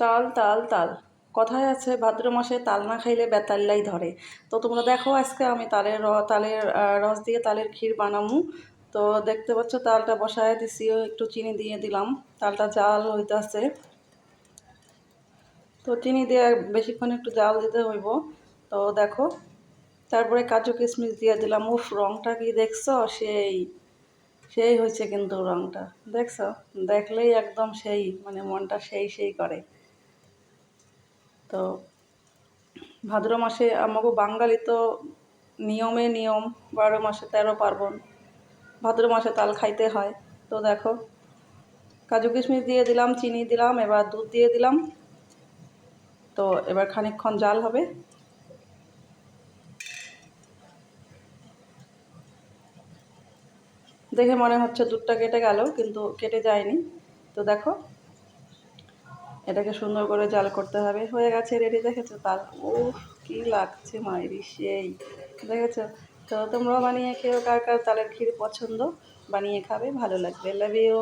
তাল তাল তাল। কথায় আছে, ভাদ্র মাসে তাল না খাইলে বেতাল্লাই ধরে। তো তোমরা দেখো আজকে আমি তালের র- তালের রস দিয়ে তালের ক্ষীর বানামু। তো দেখতে পাচ্ছ তালটা বসায় দিছি, একটু চিনি দিয়ে দিলাম। তালটা জাল হইতাছে। তো চিনি দিয়ে বেশিক্ষণ একটু জাল দিতে হইব। তো দেখো, তারপরে কাজু কিশমিশ দিয়ে দিলাম। উফ, রংটা কি দেখছ? সেই সেই হয়েছে কিন্তু রংটা। দেখছ? দেখলেই একদম সেই মানে মনটা সেই সেই করে। তো ভাদ্র মাসে আমাকে বাঙালি তো নিয়মে নিয়ম, বারো মাসে তেরো পার্বণ, ভাদ্র মাসে তাল খাইতে হয়। তো দেখো, কাজু কিশমিশ দিয়ে দিলাম, চিনি দিলাম, এবার দুধ দিয়ে দিলাম। তো এবার খানিকক্ষণ জাল হবে। দেখে মনে হচ্ছে দুধটা কেটে গেল, কিন্তু কেটে যায়নি। তো দেখো এটাকে সুন্দর করে জাল করতে হবে। হয়ে গেছে রেডি দেখেছ? তার ও কি লাগছে মায়ের সেই। দেখেছ? তো তোমরাও বানিয়ে খেয়েও কার কার তালের ক্ষীর পছন্দ বানিয়ে খাবে, ভালো লাগবে। Love you